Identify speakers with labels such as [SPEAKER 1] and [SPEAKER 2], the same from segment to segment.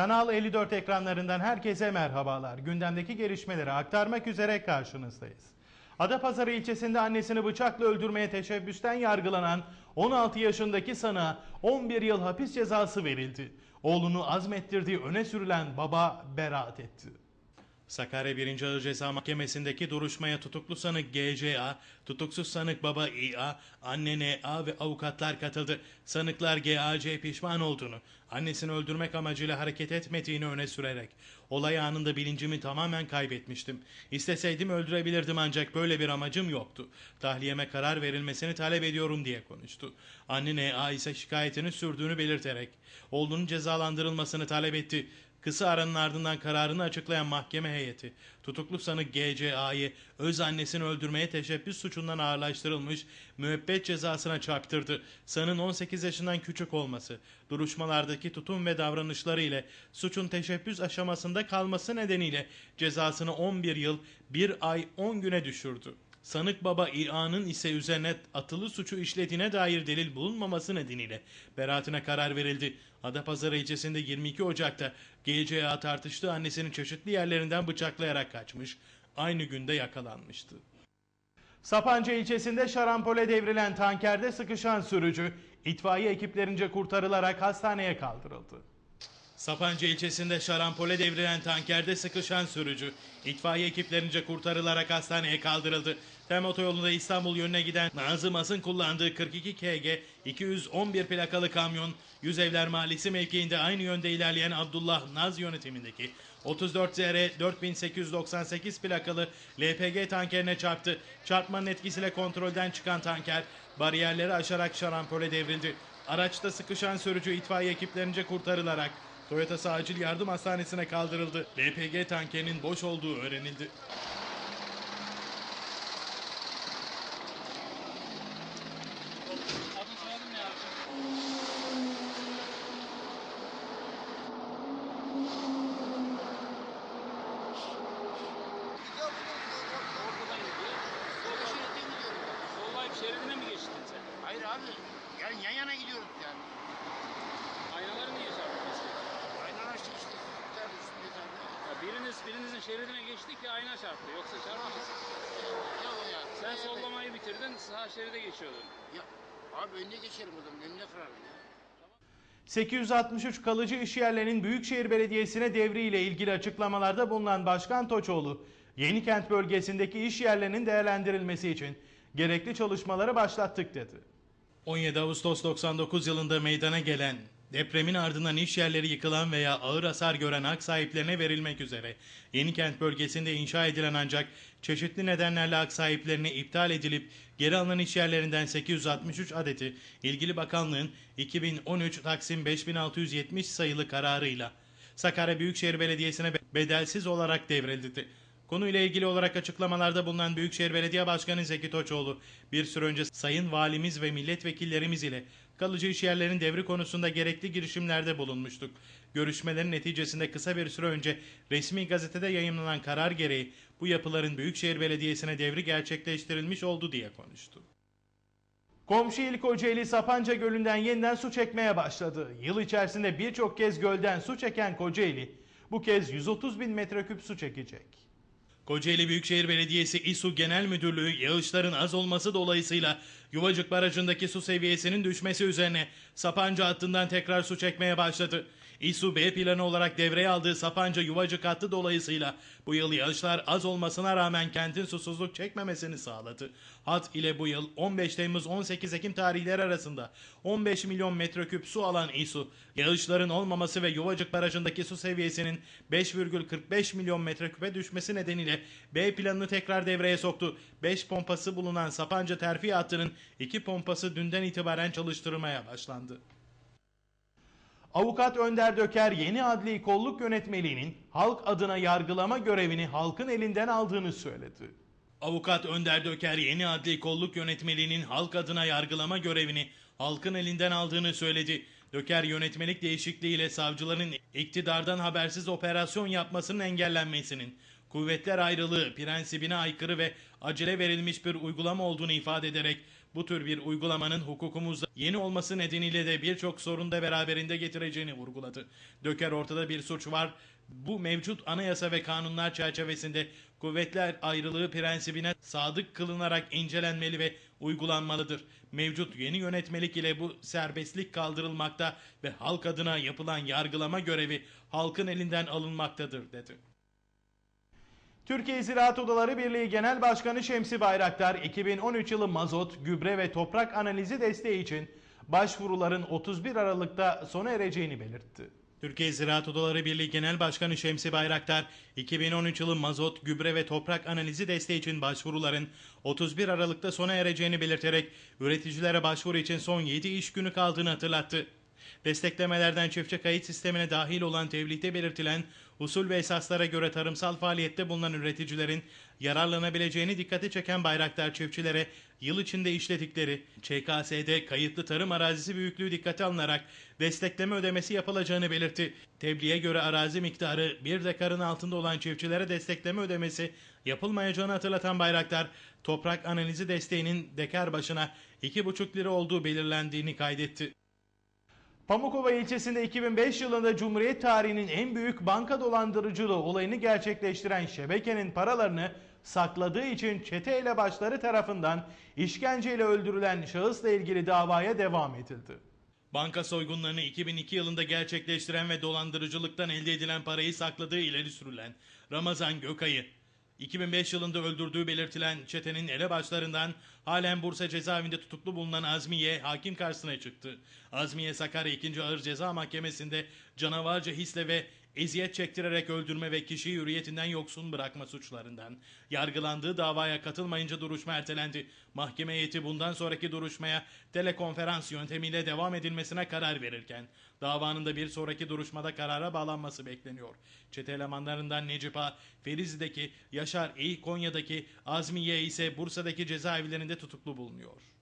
[SPEAKER 1] Kanal 54 ekranlarından herkese merhabalar. Gündemdeki gelişmeleri aktarmak üzere karşınızdayız. Adapazarı ilçesinde annesini bıçakla öldürmeye teşebbüsten yargılanan 16 yaşındaki sanığa 11 yıl hapis cezası verildi. Oğlunu azmettirdiği öne sürülen baba beraat etti. Sakarya 1. Ağır Ceza Mahkemesi'ndeki duruşmaya tutuklu sanık GCA, tutuksuz sanık baba İA, anne NA ve avukatlar katıldı. Sanıklar GAC pişman olduğunu, annesini öldürmek amacıyla hareket etmediğini öne sürerek, olay anında bilincimi tamamen kaybetmiştim. İsteseydim öldürebilirdim ancak böyle bir amacım yoktu. Tahliyeme karar verilmesini talep ediyorum diye konuştu. Anne NA ise şikayetini sürdüğünü belirterek, oğlunun cezalandırılmasını talep etti. Kısa aranın ardından kararını açıklayan mahkeme heyeti, tutuklu sanık GCA'yı öz annesini öldürmeye teşebbüs suçundan ağırlaştırılmış müebbet cezasına çarptırdı. Sanın 18 yaşından küçük olması, duruşmalardaki tutum ve davranışları ile suçun teşebbüs aşamasında kalması nedeniyle cezasını 11 yıl 1 ay 10 güne düşürdü. Sanık baba İA'nın ise üzerine atılı suçu işlediğine dair delil bulunmaması nedeniyle beraatine karar verildi. Adapazarı ilçesinde 22 Ocak'ta GCA tartıştığı annesinin çeşitli yerlerinden bıçaklayarak kaçmış, aynı günde yakalanmıştı. Sapanca ilçesinde şarampole devrilen tankerde sıkışan sürücü itfaiye ekiplerince kurtarılarak hastaneye kaldırıldı. Sapanca ilçesinde şarampole devrilen tankerde sıkışan sürücü itfaiye ekiplerince kurtarılarak hastaneye kaldırıldı. Tem otoyolunda İstanbul yönüne giden Nazım As'ın kullandığı 42 KG 211 plakalı kamyon Yüzevler Mahallesi mevkiinde aynı yönde ilerleyen Abdullah Naz yönetimindeki 34 ZR 4898 plakalı LPG tankerine çarptı. Çarpmanın etkisiyle kontrolden çıkan tanker bariyerleri aşarak şarampole devrildi. Araçta sıkışan sürücü itfaiye ekiplerince kurtarılarak Toyota Acil Yardım Hastanesi'ne kaldırıldı. LPG tankerinin boş olduğu öğrenildi.
[SPEAKER 2] Sağ şeride geçiyordun.
[SPEAKER 3] Ya abi önüne geçerim adamın önüne kırarım ya.
[SPEAKER 1] 863 kalıcı iş yerlerinin Büyükşehir Belediyesi'ne devriyle ilgili açıklamalarda bulunan Başkan Toçoğlu, Yenikent bölgesindeki iş yerlerinin değerlendirilmesi için gerekli çalışmaları başlattık dedi. 17 Ağustos 99 yılında meydana gelen depremin ardından iş yerleri yıkılan veya ağır hasar gören hak sahiplerine verilmek üzere Yenikent bölgesinde inşa edilen ancak çeşitli nedenlerle hak sahiplerine iptal edilip geri alınan iş yerlerinden 863 adeti ilgili bakanlığın 2013 Taksim 5670 sayılı kararıyla Sakarya Büyükşehir Belediyesi'ne bedelsiz olarak devredildi. Konuyla ilgili olarak açıklamalarda bulunan Büyükşehir Belediye Başkanı Zeki Toçoğlu, bir süre önce Sayın Valimiz ve milletvekillerimiz ile kalıcı iş yerlerinin devri konusunda gerekli girişimlerde bulunmuştuk. Görüşmelerin neticesinde kısa bir süre önce resmi gazetede yayımlanan karar gereği bu yapıların Büyükşehir Belediyesi'ne devri gerçekleştirilmiş oldu diye konuştu. Komşu il Kocaeli Sapanca Gölü'nden yeniden su çekmeye başladı. Yıl içerisinde birçok kez gölden su çeken Kocaeli bu kez 130 bin metreküp su çekecek. Kocaeli Büyükşehir Belediyesi İSU Genel Müdürlüğü yağışların az olması dolayısıyla Yuvacık Barajı'ndaki su seviyesinin düşmesi üzerine Sapanca hattından tekrar su çekmeye başladı. İSU B planı olarak devreye aldığı Sapanca Yuvacık hattı dolayısıyla bu yıl yağışlar az olmasına rağmen kentin susuzluk çekmemesini sağladı. Hat ile bu yıl 15 Temmuz 18 Ekim tarihleri arasında 15 milyon metreküp su alan İSU, yağışların olmaması ve Yuvacık Barajı'ndaki su seviyesinin 5,45 milyon metreküpe düşmesi nedeniyle B planını tekrar devreye soktu. 5 pompası bulunan Sapanca terfi hattının 2 pompası dünden itibaren çalıştırılmaya başlandı. Avukat Önder Döker yeni adli kolluk yönetmeliğinin halk adına yargılama görevini halkın elinden aldığını söyledi. Avukat Önder Döker yeni adli kolluk yönetmeliğinin halk adına yargılama görevini halkın elinden aldığını söyledi. Döker yönetmelik değişikliğiyle savcıların iktidardan habersiz operasyon yapmasının engellenmesinin, kuvvetler ayrılığı prensibine aykırı ve acele verilmiş bir uygulama olduğunu ifade ederek bu tür bir uygulamanın hukukumuzda yeni olması nedeniyle de birçok sorun da beraberinde getireceğini vurguladı. Döker ortada bir suç var. Bu mevcut anayasa ve kanunlar çerçevesinde kuvvetler ayrılığı prensibine sadık kılınarak incelenmeli ve uygulanmalıdır. Mevcut yeni yönetmelik ile bu serbestlik kaldırılmakta ve halk adına yapılan yargılama görevi halkın elinden alınmaktadır dedi. Türkiye Ziraat Odaları Birliği Genel Başkanı Şemsi Bayraktar 2013 yılı mazot, gübre ve toprak analizi desteği için başvuruların 31 Aralık'ta sona ereceğini belirtti. Türkiye Ziraat Odaları Birliği Genel Başkanı Şemsi Bayraktar, 2013 yılı mazot, gübre ve toprak analizi desteği için başvuruların 31 Aralık'ta sona ereceğini belirterek üreticilere başvuru için son 7 iş günü kaldığını hatırlattı. Desteklemelerden çiftçi kayıt sistemine dahil olan tebliğde belirtilen usul ve esaslara göre tarımsal faaliyette bulunan üreticilerin yararlanabileceğini dikkate çeken Bayraktar çiftçilere yıl içinde işledikleri ÇKS'de kayıtlı tarım arazisi büyüklüğü dikkate alınarak destekleme ödemesi yapılacağını belirtti. Tebliğe göre arazi miktarı bir dekarın altında olan çiftçilere destekleme ödemesi yapılmayacağını hatırlatan Bayraktar, toprak analizi desteğinin dekar başına 2,5 lira olduğu belirlendiğini kaydetti. Pamukova ilçesinde 2005 yılında Cumhuriyet tarihinin en büyük banka dolandırıcılığı olayını gerçekleştiren şebekenin paralarını sakladığı için çete elebaşları tarafından işkenceyle öldürülen şahısla ilgili davaya devam edildi. Banka soygunlarını 2002 yılında gerçekleştiren ve dolandırıcılıktan elde edilen parayı sakladığı ileri sürülen Ramazan Gökay'ı 2005 yılında öldürdüğü belirtilen çetenin elebaşlarından halen Bursa cezaevinde tutuklu bulunan Azmiye hakim karşısına çıktı. Azmiye Sakarya 2. Ağır Ceza Mahkemesi'nde canavarca hisle ve eziyet çektirerek öldürme ve kişiyi hürriyetinden yoksun bırakma suçlarından yargılandığı davaya katılmayınca duruşma ertelendi. Mahkeme heyeti bundan sonraki duruşmaya telekonferans yöntemiyle devam edilmesine karar verirken davanın da bir sonraki duruşmada karara bağlanması bekleniyor. Çete elemanlarından Necip Ağa, Ferizi'deki, Yaşar İ, Konya'daki, Azmiye ise Bursa'daki cezaevlerinde tutuklu bulunuyor.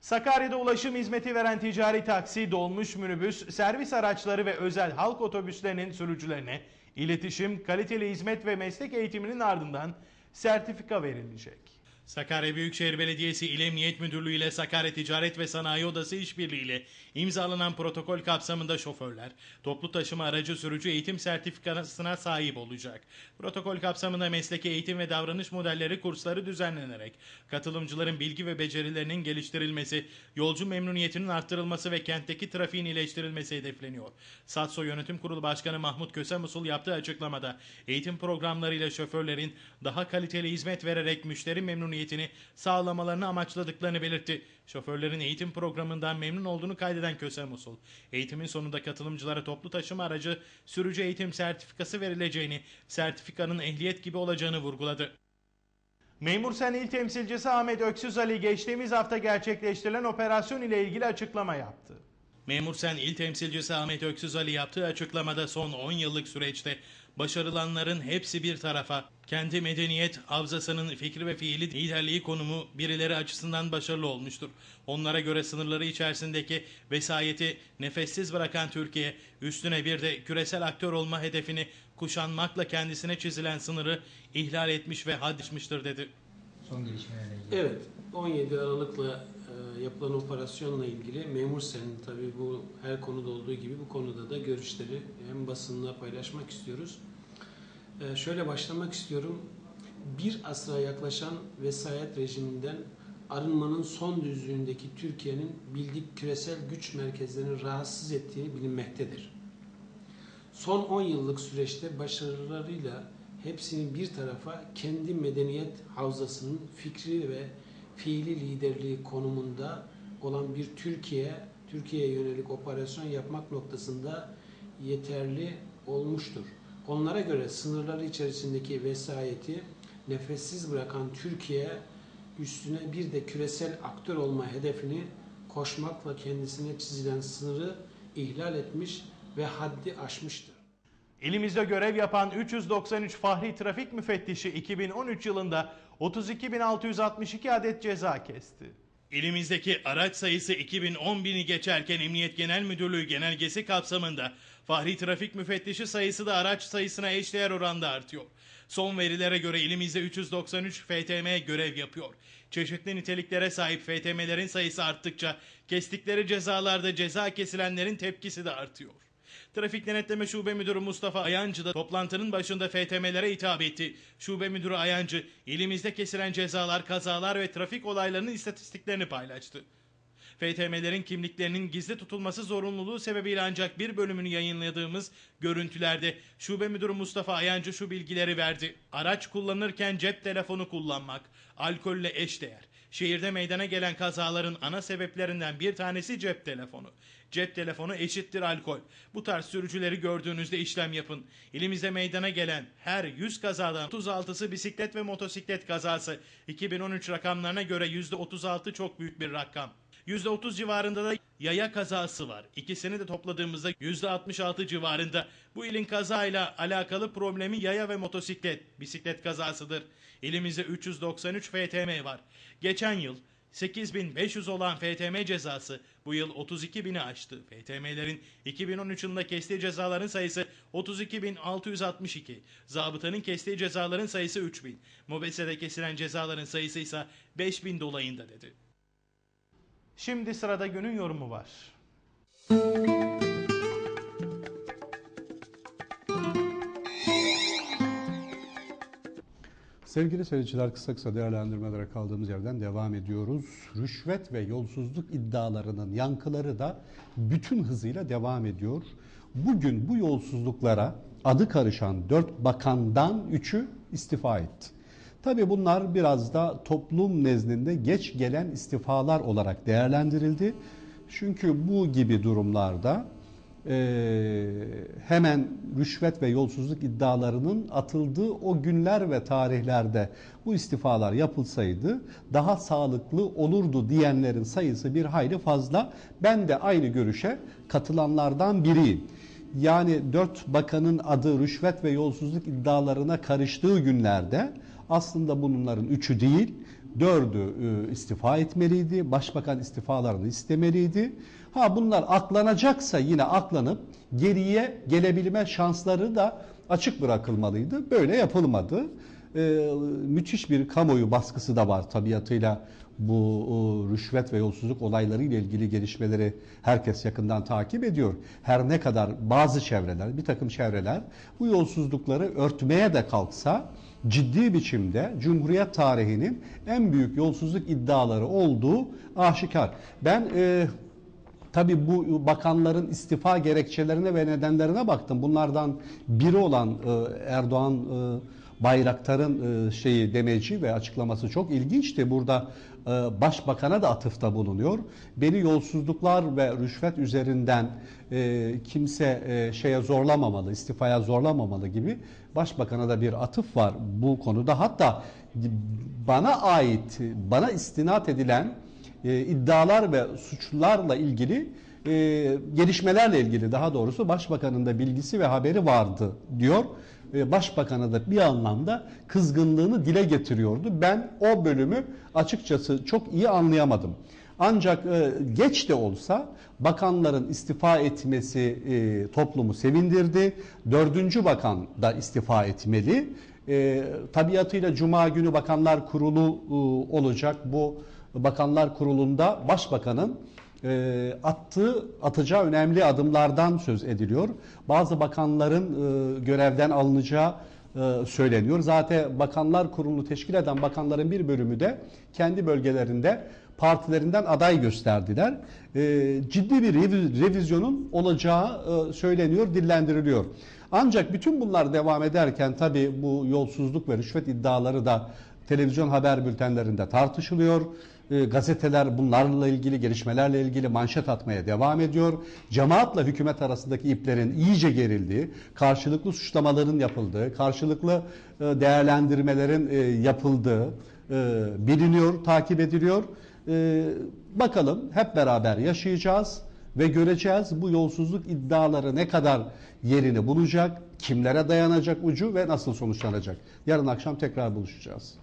[SPEAKER 1] Sakarya'da ulaşım hizmeti veren ticari taksi, dolmuş minibüs, servis araçları ve özel halk otobüslerinin sürücülerine iletişim, kaliteli hizmet ve meslek eğitiminin ardından sertifika verilecek. Sakarya Büyükşehir Belediyesi İl Emniyet Müdürlüğü ile Sakarya Ticaret ve Sanayi Odası işbirliğiyle imzalanan protokol kapsamında şoförler toplu taşıma aracı sürücü eğitim sertifikasına sahip olacak. Protokol kapsamında mesleki eğitim ve davranış modelleri kursları düzenlenerek katılımcıların bilgi ve becerilerinin geliştirilmesi, yolcu memnuniyetinin arttırılması ve kentteki trafiğin iyileştirilmesi hedefleniyor. SATSO Yönetim Kurulu Başkanı Mahmut Kösemusul yaptığı açıklamada eğitim programlarıyla şoförlerin daha kaliteli hizmet vererek müşteri memnuniyetini sağlamalarını amaçladıklarını belirtti. Şoförlerin eğitim programından memnun olduğunu kaydeden Kösem Musul, eğitimin sonunda katılımcılara toplu taşıma aracı sürücü eğitim sertifikası verileceğini, sertifikanın ehliyet gibi olacağını vurguladı. Memur Sen İl Temsilcisi Ahmet Öksüz Ali geçtiğimiz hafta gerçekleştirilen operasyon ile ilgili açıklama yaptı. Memur Sen İl Temsilcisi Ahmet Öksüz Ali yaptığı açıklamada son 10 yıllık süreçte başarılanların hepsi bir tarafa, kendi medeniyet havzasının fikri ve fiili liderliği konumu birileri açısından başarılı olmuştur. Onlara göre sınırları içerisindeki vesayeti nefessiz bırakan Türkiye, üstüne bir de küresel aktör olma hedefini kuşanmakla kendisine çizilen sınırı ihlal etmiş ve haddetmiştir dedi.
[SPEAKER 4] Son gelişmelerle ilgili.
[SPEAKER 5] Evet, 17 Aralık'la e, yapılan operasyonla ilgili memur senin tabii bu her konuda olduğu gibi bu konuda da görüşleri hem basınla paylaşmak istiyoruz. E, şöyle başlamak istiyorum. Bir asra yaklaşan vesayet rejiminden arınmanın son düzlüğündeki Türkiye'nin bildik küresel güç merkezlerini rahatsız ettiğini bilinmektedir. Son 10 yıllık süreçte başarılarıyla hepsinin bir tarafa kendi medeniyet havzasının fikri ve fiili liderliği konumunda olan bir Türkiye, Türkiye'ye yönelik operasyon yapmak noktasında yeterli olmuştur. Onlara göre sınırları içerisindeki vesayeti nefessiz bırakan Türkiye üstüne bir de küresel aktör olma hedefini koşmakla kendisine çizilen sınırı ihlal etmiş ve haddi aşmıştır.
[SPEAKER 1] Elimizde görev yapan 393 Fahri Trafik Müfettişi 2013 yılında 32.662 adet ceza kesti. İlimizdeki araç sayısı 2010 bini geçerken Emniyet Genel Müdürlüğü genelgesi kapsamında Fahri Trafik Müfettişi sayısı da araç sayısına eşdeğer oranda artıyor. Son verilere göre ilimizde 393 FTM görev yapıyor. Çeşitli niteliklere sahip FTM'lerin sayısı arttıkça kestikleri cezalarda ceza kesilenlerin tepkisi de artıyor. Trafik Denetleme Şube Müdürü Mustafa Ayancı da toplantının başında FTM'lere hitap etti. Şube Müdürü Ayancı, ilimizde kesilen cezalar, kazalar ve trafik olaylarının istatistiklerini paylaştı. FTM'lerin kimliklerinin gizli tutulması zorunluluğu sebebiyle ancak bir bölümünü yayınladığımız görüntülerde Şube Müdürü Mustafa Ayancı şu bilgileri verdi. Araç kullanırken cep telefonu kullanmak, alkolle eşdeğer. Şehirde meydana gelen kazaların ana sebeplerinden bir tanesi cep telefonu. Cep telefonu eşittir alkol. Bu tarz sürücüleri gördüğünüzde işlem yapın. İlimizde meydana gelen her 100 kazadan 36'sı bisiklet ve motosiklet kazası. 2013 rakamlarına göre %36 çok büyük bir rakam. %30 civarında da yaya kazası var. İkisini de topladığımızda %66 civarında. Bu ilin kazayla alakalı problemi yaya ve motosiklet, bisiklet kazasıdır. İlimizde 393 FTM var. Geçen yıl 8500 olan FTM cezası bu yıl 32.000'i aştı. FTM'lerin 2013 yılında kestiği cezaların sayısı 32.662. Zabıtanın kestiği cezaların sayısı 3000. Mobese'de kesilen cezaların sayısı ise 5000 dolayında dedi. Şimdi sırada günün yorumu var.
[SPEAKER 6] Sevgili seyirciler kısa kısa değerlendirmelere kaldığımız yerden devam ediyoruz. Rüşvet ve yolsuzluk iddialarının yankıları da bütün hızıyla devam ediyor. Bugün bu yolsuzluklara adı karışan dört bakandan üçü istifa etti. Tabi bunlar biraz da toplum nezdinde geç gelen istifalar olarak değerlendirildi. Çünkü bu gibi durumlarda e, hemen rüşvet ve yolsuzluk iddialarının atıldığı o günler ve tarihlerde bu istifalar yapılsaydı daha sağlıklı olurdu diyenlerin sayısı bir hayli fazla. Ben de aynı görüşe katılanlardan biriyim. Yani dört bakanın adı rüşvet ve yolsuzluk iddialarına karıştığı günlerde aslında bunların üçü değil dördü e, istifa etmeliydi. Başbakan istifalarını istemeliydi. Ha bunlar aklanacaksa yine aklanıp geriye gelebilme şansları da açık bırakılmalıydı. Böyle yapılmadı. Ee, müthiş bir kamuoyu baskısı da var tabiatıyla bu o, rüşvet ve yolsuzluk olayları ile ilgili gelişmeleri herkes yakından takip ediyor. Her ne kadar bazı çevreler, bir takım çevreler bu yolsuzlukları örtmeye de kalksa ciddi biçimde Cumhuriyet tarihinin en büyük yolsuzluk iddiaları olduğu aşikar. Ben e, Tabi bu bakanların istifa gerekçelerine ve nedenlerine baktım. Bunlardan biri olan e, Erdoğan e, Bayraktar'ın e, şeyi demeci ve açıklaması çok ilginçti. Burada başbakana da atıfta bulunuyor. Beni yolsuzluklar ve rüşvet üzerinden kimse şeye zorlamamalı, istifaya zorlamamalı gibi başbakana da bir atıf var bu konuda. Hatta bana ait, bana istinat edilen e, iddialar ve suçlarla ilgili e, gelişmelerle ilgili daha doğrusu başbakanın da bilgisi ve haberi vardı diyor. E, başbakanı da bir anlamda kızgınlığını dile getiriyordu. Ben o bölümü açıkçası çok iyi anlayamadım. Ancak e, geç de olsa bakanların istifa etmesi e, toplumu sevindirdi. Dördüncü bakan da istifa etmeli. E, tabiatıyla Cuma günü Bakanlar Kurulu e, olacak. Bu Bakanlar Kurulu'nda Başbakanın e, attığı, atacağı önemli adımlardan söz ediliyor. Bazı bakanların e, görevden alınacağı e, söyleniyor. Zaten Bakanlar Kurulu'nu teşkil eden bakanların bir bölümü de kendi bölgelerinde partilerinden aday gösterdiler. E, ciddi bir reviz, revizyonun olacağı e, söyleniyor, dillendiriliyor. Ancak bütün bunlar devam ederken tabii bu yolsuzluk ve rüşvet iddiaları da televizyon haber bültenlerinde tartışılıyor. E, gazeteler bunlarla ilgili gelişmelerle ilgili manşet atmaya devam ediyor. Cemaatla hükümet arasındaki iplerin iyice gerildiği, karşılıklı suçlamaların yapıldığı, karşılıklı e, değerlendirmelerin e, yapıldığı e, biliniyor, takip ediliyor. Bakalım hep beraber yaşayacağız ve göreceğiz bu yolsuzluk iddiaları ne kadar yerini bulacak, kimlere dayanacak ucu ve nasıl sonuçlanacak. Yarın akşam tekrar buluşacağız.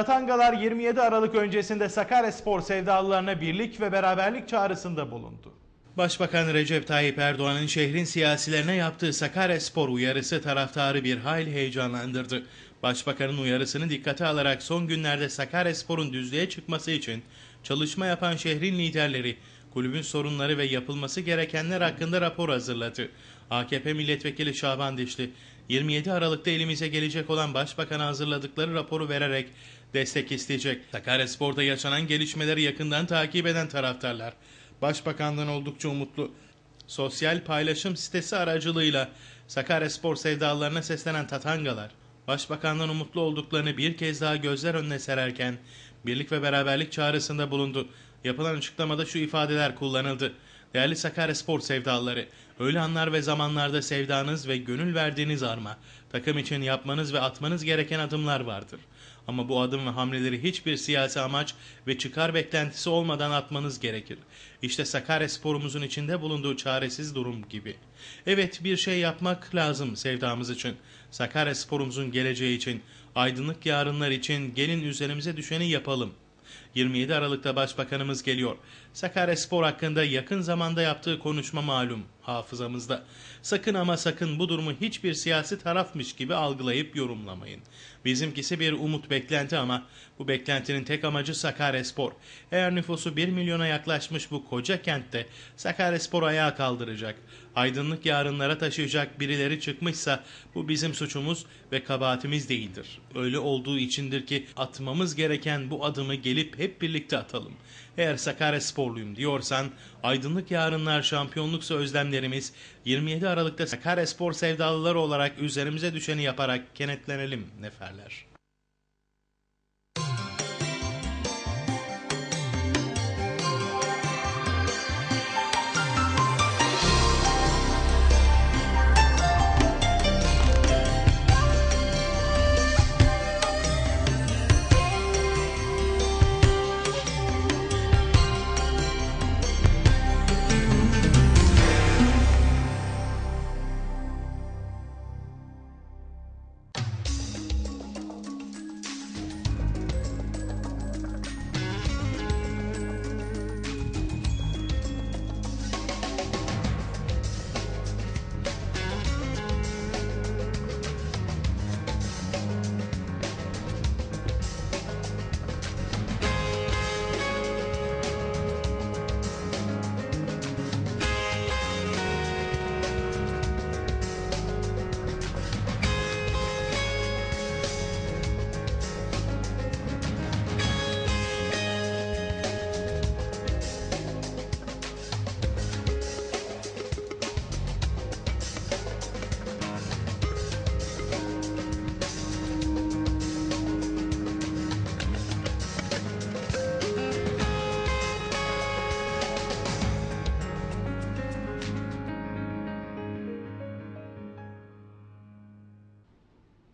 [SPEAKER 1] Tatangalar 27 Aralık öncesinde Sakaryaspor sevdalılarına birlik ve beraberlik çağrısında bulundu. Başbakan Recep Tayyip Erdoğan'ın şehrin siyasilerine yaptığı Sakaryaspor uyarısı taraftarı bir hayli heyecanlandırdı. Başbakanın uyarısını dikkate alarak son günlerde Sakaryaspor'un düzlüğe çıkması için çalışma yapan şehrin liderleri, kulübün sorunları ve yapılması gerekenler hakkında rapor hazırladı. AKP milletvekili Şaban Dişli, 27 Aralık'ta elimize gelecek olan başbakana hazırladıkları raporu vererek destek isteyecek. Sakaryaspor'da yaşanan gelişmeleri yakından takip eden taraftarlar, başbakandan oldukça umutlu. Sosyal paylaşım sitesi aracılığıyla Sakaryaspor sevdalılarına seslenen Tatangalar, başbakandan umutlu olduklarını bir kez daha gözler önüne sererken birlik ve beraberlik çağrısında bulundu. Yapılan açıklamada şu ifadeler kullanıldı. Değerli Sakaryaspor sevdalıları, öyle anlar ve zamanlarda sevdanız ve gönül verdiğiniz arma, takım için yapmanız ve atmanız gereken adımlar vardır. Ama bu adım ve hamleleri hiçbir siyasi amaç ve çıkar beklentisi olmadan atmanız gerekir. İşte Sakaryaspor'umuzun içinde bulunduğu çaresiz durum gibi. Evet bir şey yapmak lazım sevdamız için. Sakaryaspor'umuzun geleceği için, aydınlık yarınlar için gelin üzerimize düşeni yapalım. 27 Aralık'ta Başbakanımız geliyor. Sakaryaspor hakkında yakın zamanda yaptığı konuşma malum hafızamızda. Sakın ama sakın bu durumu hiçbir siyasi tarafmış gibi algılayıp yorumlamayın. Bizimkisi bir umut beklenti ama bu beklentinin tek amacı Sakaryaspor. Eğer nüfusu 1 milyona yaklaşmış bu koca kentte Sakaryaspor ayağa kaldıracak. Aydınlık yarınlara taşıyacak birileri çıkmışsa bu bizim suçumuz ve kabahatimiz değildir. Öyle olduğu içindir ki atmamız gereken bu adımı gelip hep birlikte atalım. Eğer Sakaryasporluyum diyorsan aydınlık yarınlar şampiyonluksa özlemlerimiz 27 Aralık'ta Sakaryaspor sevdalıları olarak üzerimize düşeni yaparak kenetlenelim neferler.